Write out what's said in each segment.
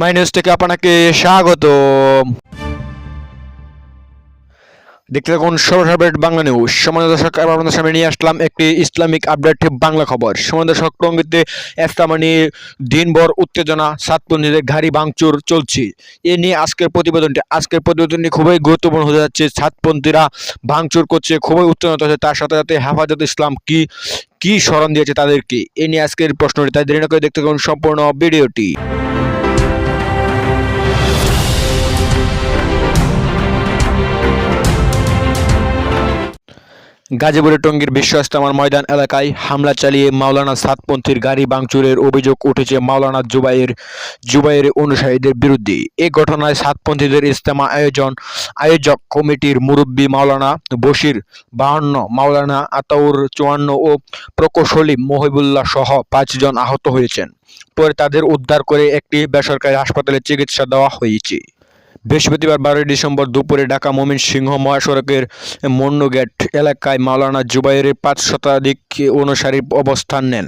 Minus থেকে আপনাকে স্বাগত দেখতে থাকুন সর্বসাবেট বাংলা নিউজ সমাজ দর্শক আপনাদের সামনে নিয়ে আসলাম একটি ইসলামিক আপডেট বাংলা খবর। সমাজ দর্শক, টঙ্গিতে এস্তামানি দিনভর উত্তেজনা সাতপন্থীদের ঘাড়ি ভাঙচুর চলছে। এ নিয়ে আজকের প্রতিবেদনটি আজকের প্রতিবেদনটি খুবই গুরুত্বপূর্ণ হতে যাচ্ছে। সাতপন্থীরা ভাঙচুর করছে, খুবই উত্তেজনা হচ্ছে। তার সাথে সাথে হেফাজত ইসলাম কি কি স্মরণ দিয়েছে তাদেরকে? এ নিয়ে আজকের প্রশ্নটি, তাই দেরি না করে দেখতে থাকুন সম্পূর্ণ ভিডিওটি। গাজীপুরের টঙ্গীর বিশ্ব ইস্তেমার ময়দান এলাকায় হামলা চালিয়ে মাওলানা সাতপন্থীর গাড়ি ভাঙচুরের অভিযোগ উঠেছে মাওলানা জুবাইয়ের জুবাইয়ের অনুসারীদের বিরুদ্ধে। এ ঘটনায় সাতপন্থীদের ইস্তেমা আয়োজন, আয়োজক কমিটির মুরব্বী মাওলানা বশির বাহান্ন, মাওলানা আতাউর চুয়ান্ন ও প্রকৌশলী মহিবুল্লাহ সহ পাঁচজন আহত হয়েছেন। পরে তাদের উদ্ধার করে একটি বেসরকারি হাসপাতালে চিকিৎসা দেওয়া হয়েছে। বৃহস্পতিবার বারোই ডিসেম্বর দুপুরে ঢাকা মমিন সিংহ মহাসড়কের মন্নু গেট এলাকায় মাওলানা জুবাইরের পাঁচ শতাধিক অনুসারী অবস্থান নেন।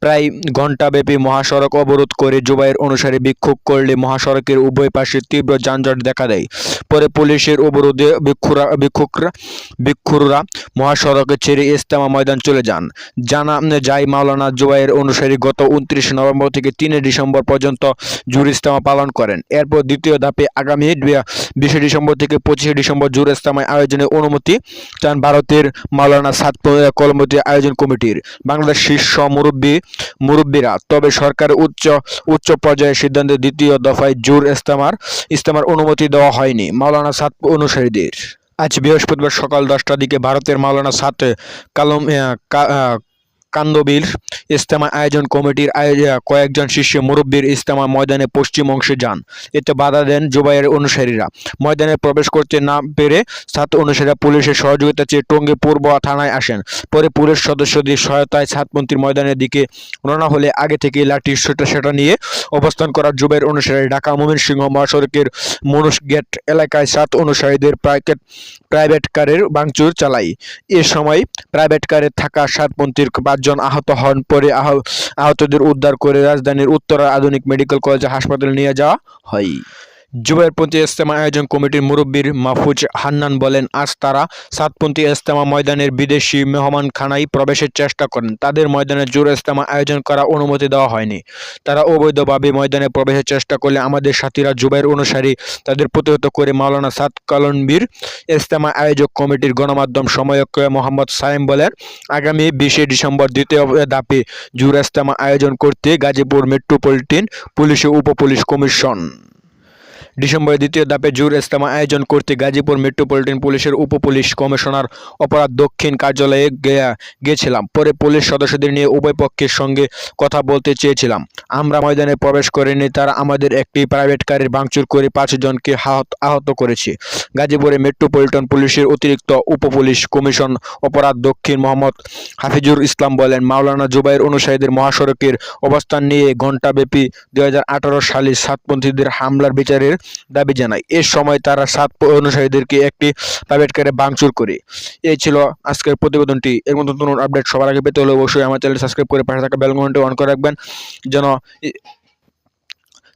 প্রায় ঘণ্টাব্যাপী মহাসড়ক অবরোধ করে জুবাইর অনুসারী বিক্ষোভ করলে মহাসড়কের উভয় পাশে তীব্র যানজট দেখা দেয়। পরে পুলিশের অবরোধে বিক্ষুরা বিক্ষুকরা বিক্ষুররা মহাসড়কে ছেড়ে ইস্তেমা ময়দান চলে যান। জানা যায়, মাওলানা জুবাইয়ের অনুসারী গত উনত্রিশ নভেম্বর থেকে তিনে ডিসেম্বর পর্যন্ত জুর ইস্তেমা পালন করেন। এরপর দ্বিতীয় ধাপে আগামী বিশে ডিসেম্বর থেকে পঁচিশে ডিসেম্বর জুর ইস্তেমায় আয়োজনের অনুমতি চান ভারতের মাওলানা সাত কলমতি আয়োজন কমিটির। বাংলাদেশ শীর্ষ মুরব্বী মুরব্বীরা তবে সরকারের উচ্চ উচ্চ পর্যায়ের সিদ্ধান্তে দ্বিতীয় দফায় জুর ইস্তামার ইস্তামার অনুমতি দেওয়া হয়নি মাওলানা সাত অনুসারীদের। আজ বৃহস্পতিবার সকাল দশটার দিকে ভারতের মাওলানা সাত কালম আহ, কা- আহ, কান্দবির ইস্তেমা আয়োজন কমিটির কয়েকজন শীর্ষ মুরব্বীর ইস্তেমা ময়দানে পশ্চিম অংশে যান। এতে বাধা দেন জুবাইয়ের অনুসারীরা। ময়দানে প্রবেশ করতে না পেরে ছাত্র অনুসারীরা পুলিশের সহযোগিতা চেয়ে টঙ্গী পূর্ব থানায় আসেন। পরে পুলিশ সদস্যদের সহায়তায় ছাত্রপন্থীর ময়দানের দিকে রওনা হলে আগে থেকেই লাঠি সেটা সেটা নিয়ে অবস্থান করা জুবাইয়ের অনুসারী ঢাকা ময়মনসিংহ মহাসড়কের মনুষ গেট এলাকায় সাত অনুসারীদের প্রাইভেট প্রাইভেট কারের ভাঙচুর চালায়। এ সময় প্রাইভেট কারে থাকা সাতপন্থীর পাঁচজন আহত হন। আহ- আহতদের উদ্ধার করে রাজধানীর উত্তরা আধুনিক মেডিকেল কলেজ হাসপাতালে নিয়ে যাওয়া হয়। জুবাইরপন্থী ইস্তেমা আয়োজন কমিটির মুরব্বীর মাহফুজ হান্নান বলেন, আজ তারা সাতপন্থী ইস্তেমা ময়দানের বিদেশি মেহমানখানায় প্রবেশের চেষ্টা করেন। তাদের ময়দানে জোর ইস্তেমা আয়োজন করা অনুমতি দেওয়া হয়নি। তারা অবৈধভাবে ময়দানে প্রবেশের চেষ্টা করলে আমাদের সাথীরা জুবাইর অনুসারী তাদের প্রতিহত করে মাওলানা সাত কালনবীর ইজতেমা আয়োজক কমিটির গণমাধ্যম সময়ক মোহাম্মদ সাইম বলেন, আগামী বিশে ডিসেম্বর দ্বিতীয় ধাপে জুর ইস্তেমা আয়োজন করতে গাজীপুর মেট্রোপলিটন পুলিশের উপপুলিশ কমিশন ডিসেম্বরের দ্বিতীয় ধাপে জুর ইস্তেমা আয়োজন করতে গাজীপুর মেট্রোপলিটন পুলিশের উপপুলিশ কমিশনার অপরাধ দক্ষিণ কার্যালয়ে গে- গিয়েছিলাম। পরে পুলিশ সদস্যদের নিয়ে উভয় পক্ষের সঙ্গে কথা বলতে চেয়েছিলাম। আমরা ময়দানে প্রবেশ করিনি, তারা আমাদের একটি প্রাইভেট কারের ভাঙচুর করে পাঁচজনকে আহত আহত করেছে। গাজীপুরে মেট্রোপলিটন পুলিশের অতিরিক্ত উপপুলিশ কমিশন অপরাধ দক্ষিণ মোহাম্মদ হাফিজুর ইসলাম বলেন, মাওলানা জুবাইর অনুসারীদের মহাসড়কের অবস্থান নিয়ে ঘণ্টাব্যাপী দুই হাজার আঠারো সালে সাতপন্থীদের হামলার বিচারের দাবি জানায়। এ সময় তারা সাত অনুসারীদেরকে একটি প্রাইভেট কারে ভাঙচুর করে। এই ছিল আজকের প্রতিবেদনটি। এর মতো নতুন আপডেট সবার আগে পেতে হলে অবশ্যই আমার চ্যানেল সাবস্ক্রাইব করে পাশে থাকা বেল ঘণ্টা অন করে রাখবেন, যেন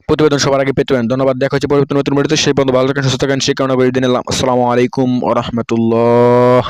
প্রতিবেদন সবার আগে পেতে পারেন। ধন্যবাদ। দেখা হচ্ছে পরবর্তী নতুন ভিডিওতে সেই পর্যন্ত ভালো থাকেন, সুস্থ থাকেন। সেই কারণে দিন আসসালামু আলাইকুম রহমতুল্লাহ।